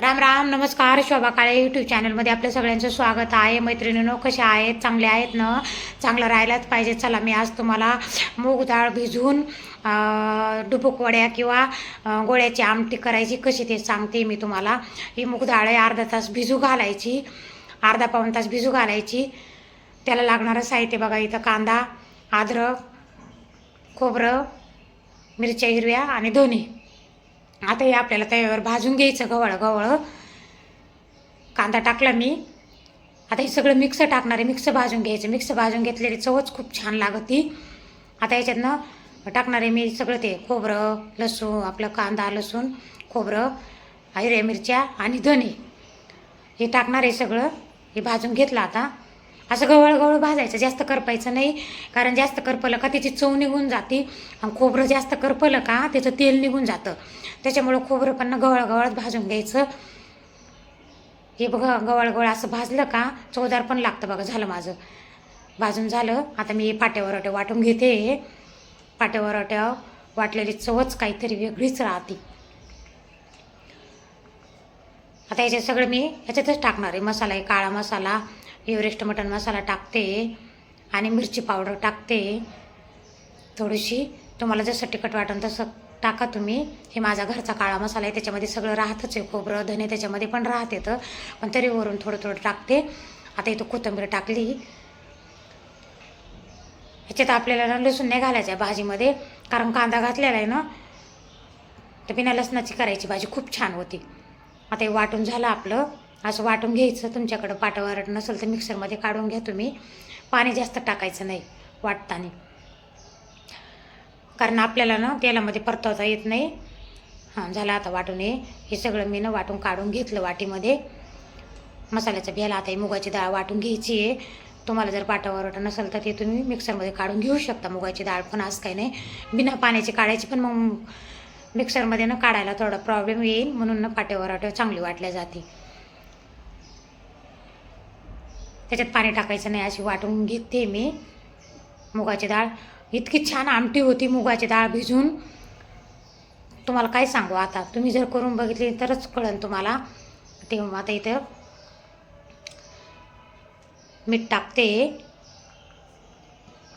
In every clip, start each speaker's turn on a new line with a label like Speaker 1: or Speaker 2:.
Speaker 1: राम राम नमस्कार. शोभा काळे यूट्यूब चॅनलमध्ये आपल्या सगळ्यांचं स्वागत आहे. मैत्रिणीनो कशा आहेत? चांगले आहेत ना? चांगलं राहायलाच पाहिजे. चला मी आज तुम्हाला मूग डाळ भिजवून अं, डुबुक वड्या किंवा गोळ्याची आमटी करायची. कशी ते सांगते मी तुम्हाला. ही मूग डाळ आहे अर्धा तास भिजू घालायची. अर्धा पाऊण तास भिजू घालायची. त्याला लागणारं साहित्य बघा इथं कांदा अद्रक खोबरं मिरच्या हिरव्या आणि धने. आता हे आपल्याला तव्यावर भाजून घ्यायचं गवळ गवळ. कांदा टाकला मी. आता हे सगळं मिक्स टाकणार आहे. मिक्स भाजून घ्यायचं. मिक्स भाजून घेतलेली चवच खूप छान लागती. आता याच्यातनं टाकणार आहे मी सगळं ते खोबरं लसूण आपलं कांदा लसूण खोबरं हिरव्या मिरच्या आणि धने हे टाकणार आहे सगळं. हे भाजून घेतलं आता. असं गवळ गवळ भाजायचं. जास्त करपायचं नाही कारण जास्त करपलं का त्याची चव निघून जाते. आणि खोबरं जास्त करपलं का त्याचं तेल निघून जातं. त्याच्यामुळं खोबरं पण ना गवळ भाजून घ्यायचं. हे बघा गवळ गवळ असं भाजलं का चवदार पण लागतं बघा झालं माझं. भाजून झालं. आता मी पाट्यावरट्या वाटून घेते. पाट्यावरट्या वाटलेली चवच काहीतरी वेगळीच राहते. आता याच्यात सगळं मी ह्याच्यातच टाकणार आहे. मसाला आहे काळा मसाला एव्हरेस्ट मटन मसाला टाकते आणि मिरची पावडर टाकते. थोडीशी तुम्हाला जसं तिखट वाटेल तसं टाका तुम्ही. हे माझा घरचा काळा मसाला आहे त्याच्यामध्ये सगळं राहतच आहे. खोबरं धने त्याच्यामध्ये पण राहत येतं. पण तरी वरून थोडं थोडं टाकते. आता इथं कोथिंबीर टाकली. ह्याच्यात आपल्याला ना लसूण नाही घालायचं आहे भाजीमध्ये कारण कांदा घातलेला आहे ना तर बिना लसणाची करायची भाजी खूप छान होती. आता हे वाटून झालं आपलं. असं वाटून घ्यायचं तुमच्याकडं पाटावर नसेल तर मिक्सरमध्ये काढून घ्या तुम्ही. पाणी जास्त टाकायचं नाही वाटताना. कारण आपल्याला ना तेलामध्ये परतवता येत नाही. हां झालं आता वाटून हे. हे सगळं मी ना वाटून काढून घेतलं वाटीमध्ये. मसाल्याचं भेला आता ही मुगाची डाळ वाटून घ्यायची आहे. तुम्हाला जर पाटावर नसेल तर ते तुम्ही मिक्सरमध्ये काढून घेऊ शकता. मुगाची डाळ पण असं काही नाही. बिना पाण्याची काढायची पण मग मिक्सरमध्ये ना काढायला थोडा प्रॉब्लेम येईल. म्हणून ना पाट्यावर चांगली वाटल्या जाते. त्याच्यात पाणी टाकायचं नाही अशी वाटून घेते मी. मुगाची डाळ. इतकी छान आमटी होती मुगाची डाळ भिजून. तुम्हाला काय सांगू आता? तुम्ही जर करून बघितली तरच कळेल तुम्हाला. ते आता इथं मीठ टाकते.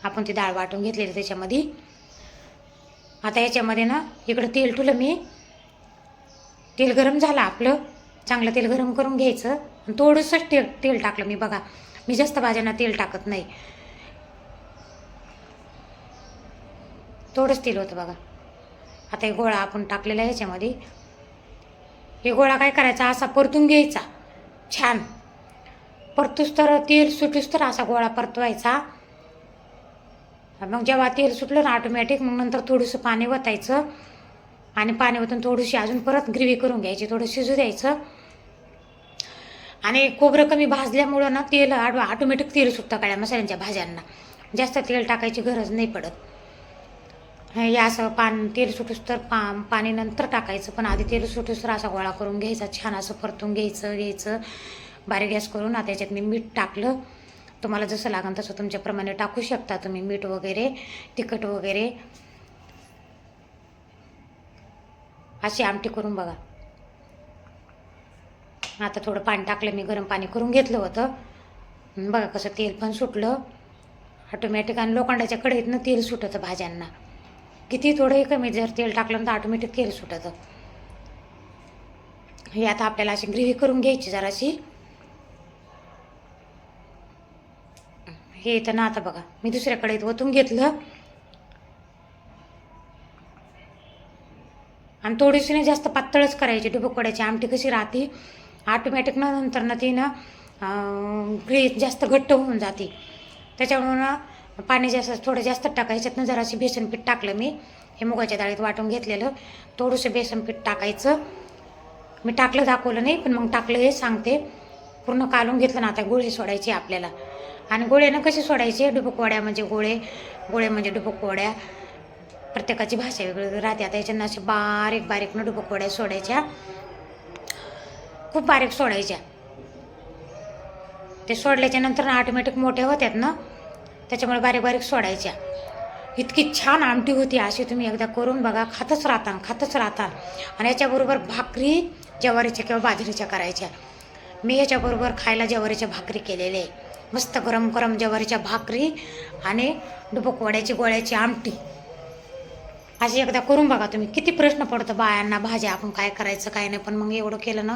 Speaker 1: आपण ती डाळ वाटून घेतलेली त्याच्यामध्ये. आता याच्यामध्ये ना इकडं तेल ठुलं मी. तेल गरम झालं आपलं. चांगलं तेल गरम करून घ्यायचं. थोडंसंच तेल तेल टाकलं मी. बघा मी जास्त भाज्यांना तेल टाकत नाही. थोडंच तेल होतं बघा. आता हे गोळा आपण टाकलेला ह्याच्यामध्ये. हे गोळा काय करायचा? असा परतून घ्यायचा. छान. परतूस तर तेल सुटूस तर असा गोळा परतवायचा. मग जेव्हा तेल सुटलं ना ऑटोमॅटिक मग नंतर थोडंसं पाणी वतायचं. आणि पाणी वतून थोडीशी अजून परत ग्रेव्ही करून घ्यायची. थोडं शिजू द्यायचं. आणि खोबरं कमी भाजल्यामुळं ना तेल ऑटोमॅटिक तेल सुटतं काळ्या मसाल्यांच्या भाज्यांना. जास्त तेल टाकायची गरज नाही पडत. हे असं पान तेल सुटूस तर पा पाणी नंतर टाकायचं पण आधी तेल सुटूस तर असा गोळा करून घ्यायचा छान असं परतून घ्यायचं घ्यायचं. बारीक गॅस करून आता त्याच्यात मी मीठ टाकलं. तुम्हाला जसं लागेल तसं तुमच्याप्रमाणे टाकू शकता तुम्ही मीठ वगैरे तिखट वगैरे. अशी आमटी करून बघा. आता थोडं पाणी टाकलं मी गरम पाणी करून घेतलं होतं. बघा कसं तेल पण सुटलं. ऑटोमॅटिक आणि लोखंडाच्या कढईतनं तेल सुटतं भाज्यांना. किती थोडंही कमी जर तेल टाकलं तर ऑटोमॅटिक तेल सुटतं. हे आता आपल्याला अशी ग्रेव्ही करून घ्यायची जराशी. हे तर ना आता बघा. मी दुसऱ्या कढईत ओतून घेतलं. आणि थोडीशी नाही जास्त पातळच करायची. डुबुकवड्याची आमटी कशी राहते ऑटोमॅटिक न नंतर ना ती ना ग्रेव्ही जास्त घट्ट होऊन जाते. त्याच्यामुळं ना पाणी जास्त थोडं जास्त टाकायच्यात जराशी बेसन पीठ टाकलं मी. हे मुगाच्या डाळीत वाटून घेतलेलं. थोडंसं बेसन पीठ टाकायचं. मी टाकलं दाखवलं नाही पण मग टाकलं हे सांगते. पूर्ण कालून घेतलं ना आता गोळे सोडायचे आपल्याला. आणि गोळ्यानं कसे सोडायचे? डुबकवड्या म्हणजे गोळे गोळे म्हणजे डुबकवड्या प्रत्येकाची भाषा वेगळी राहते. आता याच्यानं असे बारीक बारीक न डुबकवड्या सोडायच्या. खूप बारीक सोडायच्या. ते सोडल्याच्या नंतर ना ऑटोमॅटिक मोठे होतात ना त्याच्यामुळे बारीक बारीक सोडायच्या. इतकी छान आमटी होती अशी तुम्ही एकदा करून बघा खातच राहता खातच राहता आणि याच्याबरोबर भाकरी ज्वारीच्या किंवा बाजरीच्या करायच्या. मी याच्याबरोबर खायला ज्वारीच्या भाकरी केलेले. आहे मस्त गरम गरम ज्वारीच्या भाकरी आणि डुबकवड्याची गोळ्याची आमटी. अशी एकदा करून बघा तुम्ही. किती प्रश्न पडतो बायांना भाज्या आपण काय करायचं काय नाही. पण मग एवढं केलं ना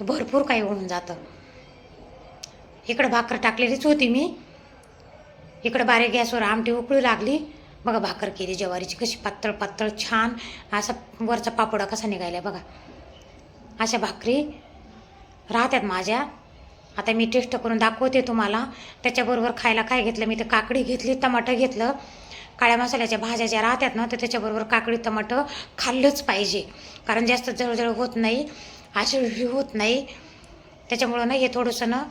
Speaker 1: तर भरपूर काही होऊन जातं. इकडं भाकर टाकलेलीच होती मी. इकडं बारीक गॅसवर आमटी उकळू लागली. बघा भाकर केली ज्वारीची कशी पातळ पातळ छान. असा वरचा पापडा कसा निघायला बघा. अशा भाकरी राहतात माझ्या. आता मी टेस्ट करून दाखवते तुम्हाला. त्याच्याबरोबर खायला काय घेतलं? मी तर काकडी घेतली टमाटर घेतलं. काळ्या मसाल्याच्या भाज्या ज्या राहतात ना तर त्याच्याबरोबर काकडी टमाटं खाल्लंच पाहिजे. कारण जास्त जळजळ होत नाही आशिळी होत नाही. त्याच्यामुळं ना हे थोडंसं ना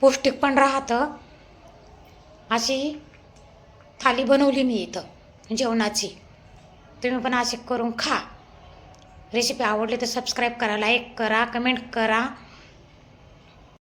Speaker 1: पौष्टिक पण राहतं. अशी थाली बनवली मी इथं जेवणाची. तुम्ही पण अशी करून खा. रेसिपी आवडली तर सबस्क्राईब करा लाईक करा कमेंट करा.